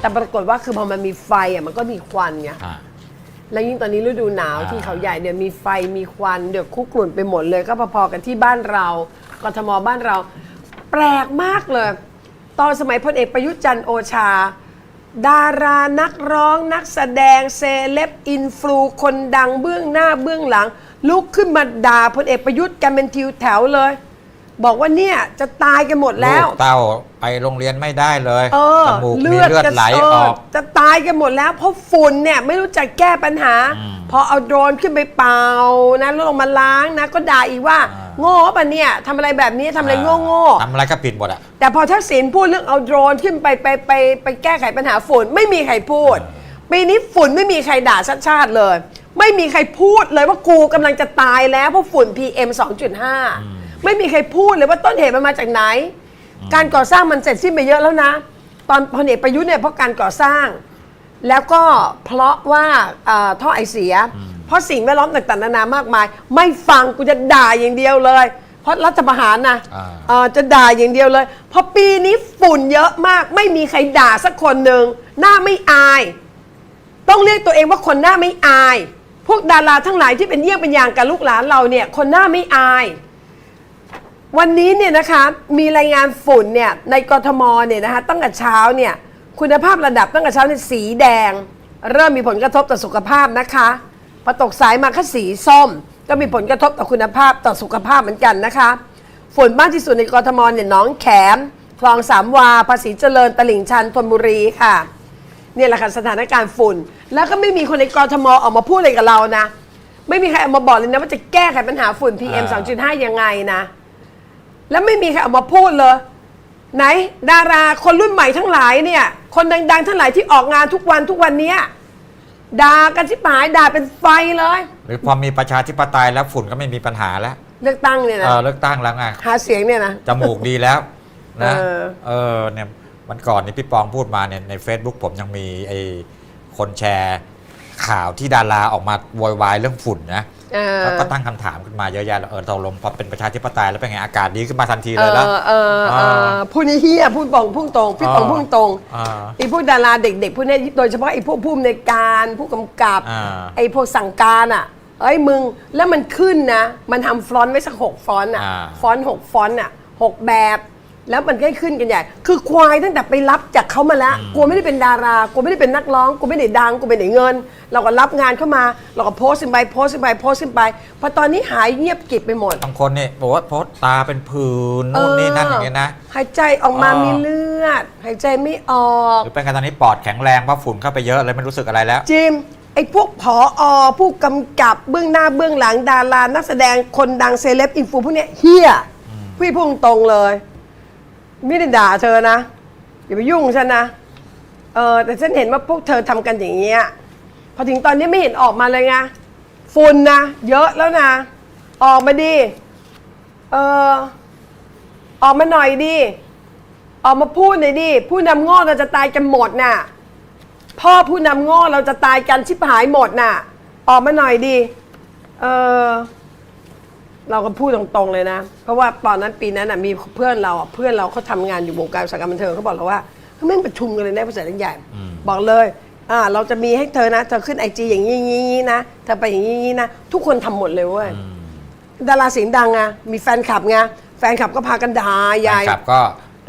แต่ปรากฏว่าคือพอมันมีไฟอะมันก็มีควันไงอ่า แล้วยิ่งตอนนี้ฤดูหนาวอ่า ที่เขาใหญ่เนี่ยมีไฟมีควันเดือดคุกรุ่นไปหมดเลย ก็พอๆกันที่บ้านเรากทมบ้านเรา แปลกมากเลย ตอนสมัยพลเอกประยุทธ์จันทร์โอชา ดารานักร้องนักแสดงเซเลบอินฟลูคนดังเบื้องหน้าเบื้องหลัง ลุกขึ้นมาด่าพลเอกประยุทธ์กันเป็นทิวแถวเลย บอกว่าเนี่ยจะตายกันหมดแล้ว ลูกเต้าไปโรงเรียนไม่ได้เลยเออจมูกมีเลือดไหลออก เจะตายกันหมดแล้ว เพราะฝุ่นเนี่ยไม่รู้จักแก้ปัญหา อืมพอเอาโดรนขึ้นไปเป่านะแล้วลงมาล้างนะ ก็ด่าอีกว่า อ่า โง่ปะเนี่ยทำอะไรแบบนี้ทำอะไรโง่โง่ทำอะไรก็ผิดหมดอะ แต่พอทักษิณพูดเรื่องเอาโดรนขึ้นไปไปไปไปแก้ไขปัญหาฝุ่นไม่มีใครพูดปีนี้ฝุ่นไม่มีใครด่าชาติชาติเลย ไม่มีใครพูดเลยว่ากูกำลังจะตายแล้วเพราะฝุ่น PM 2.5 ไม่มีใครพูดเลยว่าต้นเหตุมันมาจากไหน การก่อสร้างมันเสร็จสิ้นไปเยอะแล้วนะ ตอนพลเอกประยุทธ์เนี่ยเพราะการก่อสร้าง แล้วก็เพราะว่าเอ่อท่อไอเสีย เพราะสิ่งแวดล้อมต่างๆนานามากมาย ไม่ฟังกูจะด่าอย่างเดียวเลย เพราะรัฐประหารนะอ่า เอ่อจะด่าอย่างเดียวเลยเพราะปีนี้ฝุ่นเยอะมาก ไม่มีใครด่าสักคนหนึ่งหน้าไม่อาย ต้องเรียกตัวเองว่าคนหน้าไม่อาย พวกดาราทั้งหลายที่เป็นเยี่ยงเป็นอย่างกับลูกหลานเราเนี่ย คนหน้าไม่อาย วันนี้เนี่ยนะคะมีรายงานฝุ่นเนี่ยในกรทมเนี่ยนะคะตั้งแต่เช้าเนี่ยคุณภาพระดับตั้งแต่เช้าเนี่ยสีแดง เริ่มมีผลกระทบต่อสุขภาพนะคะพอตกสายมาก็สีส้ม ก็มีผลกระทบต่อคุณภาพต่อสุขภาพเหมือนกันนะคะ ฝุ่นมากที่สุดในกรทมเนี่ยหนองแขมคลองสามวาภาษีเจริญตลิ่งชันธนบุรีค่ะเนี่ยแหละค่ะสถานการณ์ฝุ่น แล้วก็ไม่มีคนในกรทมออกมาพูดอะไรกับเรานะ ไม่มีใครออกมาบอกเลยนะว่าจะแก้ไขปัญหาฝุ่น PM อ่า2.5 ยังไงนะ แล้วไม่มีใครออกมาพูดเลย ไหน ดาราคนรุ่นใหม่ทั้งหลายเนี่ย คนดังๆทั้งหลายที่ออกงานทุกวันทุกวันเนี้ยด่ากันชิบหายด่าเป็นไฟเลย หรือพอมีประชาธิปไตยแล้วฝุ่นก็ไม่มีปัญหาแล้วเลือกตั้งเนี่ยเอนะอเลือกตั้งแล้วไงหาเสียงเนี่ยนะ จมูกดีแล้วนะเออ เออเนี่ยวันก่อนนี่พี่ปองพูดมาเนี่ยใน Facebook ผมยังมีไอ้คนแชร์ ข่าวที่ดาราออกมาโวยวายเรื่องฝุ่นนะเออแล้วก็ตั้งคำถามขึ้นมาเยอะแยะแล้วเออตกลงพอเป็นประชาธิปไตยแล้วเป็นไงอากาศดีขึ้นมาทันทีเอเลยแล้ว อเออเออ่าอพูดนี้เฮียพูดตรงพูดตรงพี่ตรงอ่าพูดตรงอ่าไอ้พวกดาราเด็ก ๆพวกเนี้ยโดยเฉพาะไอ้พวกผู้อำนวยการผู้กำกับ อ่า ไอ้พวกสั่งการอะเอ้ยมึงแล้วมันขึ้นนะ มันทำฟรอนต์ไว้สักหกฟรอนต์อะอ่า ฟอนต์หกฟอนต์อะหกแบบ แล้วมันก็ขึ้นกันใหญ่ คือควายตั้งแต่ไปรับจากเขามาแล้วกูไม่ได้เป็นดารากูไม่ได้เป็นนักร้องกูไม่ได้ดังกูไม่ได้เงิน เราก็รับงานเข้ามา เราก็โพสต์ขึ้นไปโพสต์ขึ้นไปโพสต์ขึ้นไปพอตอนนี้หายเงียบกริบไปหมด บางคนนี่บอกว่าโพสต์ตาเป็นผื่นนู่นนี่นั่นอย่างเงี้ยนะ หายใจออกมาอ่ามีมีเลือด หายใจไม่ออก หรือเป็นกันตอนนี้ปอดแข็งแรงเพราะฝุ่นเข้าไปเยอะเลยไม่รู้สึกอะไรแล้ว จิมไอ้พวกผออผู้กำกับเบื้องหน้าเบื้องหลังดารานักแสดงคนดังเซเลบอินฟูพวกเนี้ยเฮียพี่พูดตรงๆเลย ไม่ได้ด่าเธอนะ อย่าไปยุ่งฉันนะเออแต่ฉันเห็นว่าพวกเธอทำกันอย่างเงี้ยพอถึงตอนนี้ไม่เห็นออกมาเลยไงฝุ่นนะเยอะแล้วนะ ออกมาดิเออออกมาหน่อยดิออกมาพูดหน่อยดิผู้นำโง่เราจะตายกันหมดน่ะ พ่อผู้นำโง่เราจะตายกันชิบหายหมดน่ะ ออกมาหน่อยดิเออ เราก็พูดตรงๆเลยนะ เพราะว่าตอนนั้นปีนั้นน่ะมีเพื่อนเราอะเพื่อนเราเขาทำงานอยู่วงการอุตสาหกรรมบันเทิงเขาบอกเราว่าเขาแม่งประชุมกันเลยนะภาษาใหญ่อืมบอกเลยอ่าเราจะมีให้เธอนะเธอขึ้นไอจีอย่างนี้อย่างนี้นะเธอไปอย่างนี้อย่างนี้นะทุกคนทำหมดเลยเว้ยอืมดาราเสียงดังไงมีแฟนคลับไงแฟนคลับก็พากันด่าใหญ่แฟนคลับก็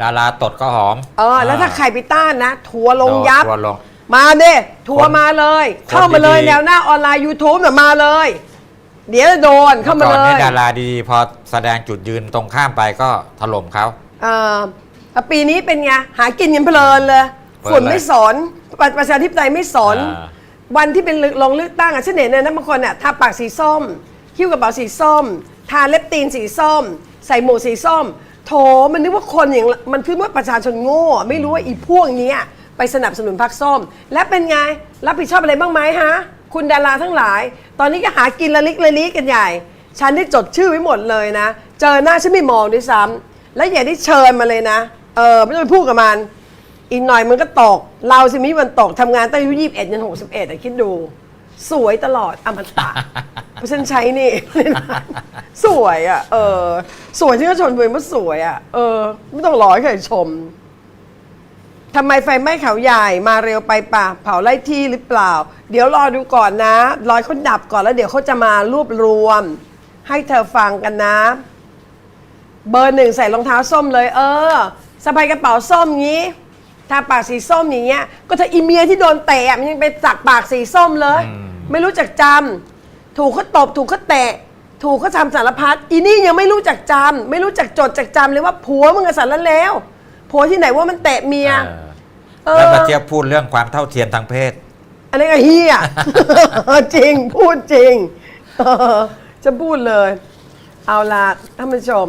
ดาราตดก็หอมเออแล้วถ้าใครไปต้านนะ ทัวร์ลงยับ ทัวร์ลง มาเด้ทัวคร์นมาเลยคนเข้ามาเลยดีๆแนวหน้าออนไลน์ YouTube น่ะมาเลย เดี๋ยวจะโดนเข้ามาก่อนเลนี้ยดาราดีๆพอแสดงจุดยืนตรงข้ามไปก็ถล่มเขา เอ่อแล้วปีนี้เป็นไง หากินกันเพลินเลยเพลินฝุ่นเลยไม่สนประประชาธิปไตยไม่สนอ่า วันที่เป็นลงเลือกตั้งอะฉันเห็นเลยนะบางคนอะทาปากสีส้ม คิ้วกระเป๋าสีส้ม ทาเล็บตีนสีส้ม ใส่หมวกสีส้ม โถมันนึกว่าคนอย่างมันคือว่าประชาชนโง่อะไม่รู้ว่าอีพวกเนี้ยไปสนับสนุนพรรคส้ม และเป็นไงรับผิดชอบอะไรบ้างไหมฮะ คุณดาราทั้งหลาย ตอนนี้ก็หากินละลิกละลิกันใหญ่ ฉันได้จดชื่อไว้หมดเลยนะ เจอหน้าฉันไม่มองด้วยซ้ำและอย่าได้เชิญมาเลยนะ เออไม่ต้องไปพูดกับมัน อีกหน่อยมันก็ตก เราสิมิมันตกทำงานตั้งอายุยี่สิบเอ็ดยันหกสิบเอ็ดคิดดู สวยตลอดอมตะ เพราะฉันใช้นี่ สวยอะ เออ สวยที่ก็ชมตัวเองว่าสวยอะ เออ ไม่ต้องรอให้ใครชม ทำไมไฟไหม้เขาใหญ่มาเร็วไปป่ะเผาไล่ที่หรือเปล่า เดี๋ยวรอดูก่อนนะรอยเขาดับก่อนแล้วเดี๋ยวเขาจะมารวบรวม ให้เธอฟังกันนะ เบอร์หนึ่งใส่รองเท้าส้มเลย เออสะพายกระเป๋าส้มงี้ทาปากสีส้มอย่างเงี้ย ก็เธออีเมียที่โดนเตะอะมันยังไปสักปากสีส้มเลย ไม่รู้จักจำถูกเขาตบถูกเขาเตะ ถูกเขาทำสารพัดอีนี่ยังไม่รู้จักจำไม่รู้จักจดจักจำเลยว่าผัวมึงอะสารเลว ผัวที่ไหนว่ามันเตะเมียเออ แล้วมาเทียบพูดเรื่องความเท่าเทียมทางเพศ อันนี้ก็เฮีย จริงพูดจริงเออจะพูดเลย เอาล่ะท่านผู้ชม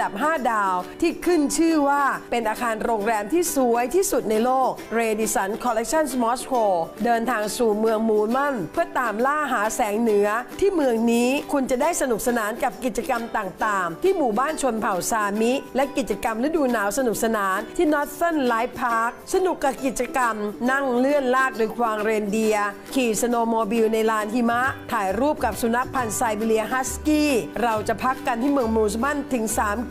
ับ5 ดาว ที่ขึ้นชื่อว่าเป็นอาคารโรงแรมที่สวยที่สุดในโลก r a d i s o n Collection Moscow เดินทางสู่เมืองมูลมันเพื่อตามล่าหาแสงเหนือ ที่เมืองนี้คุณจะได้สนุกสนานกับกิจกรรมต่างๆ ที่หมู่บ้านชนเผ่าซามิ และกิจกรรมฤดูหนาวสนุกสนานที่ Northern Light Park สนุกกับกิจกรรม นั่งเลื่อนลากโดยควางเรนเดีย ขี่สโนโมบิลในลานหิมะ ถ่ายรูปกับสุนัขพันธุ์ไซบีเรียฮัสกี้ เราจะพักกันที่เมืองมูสมันถึง 3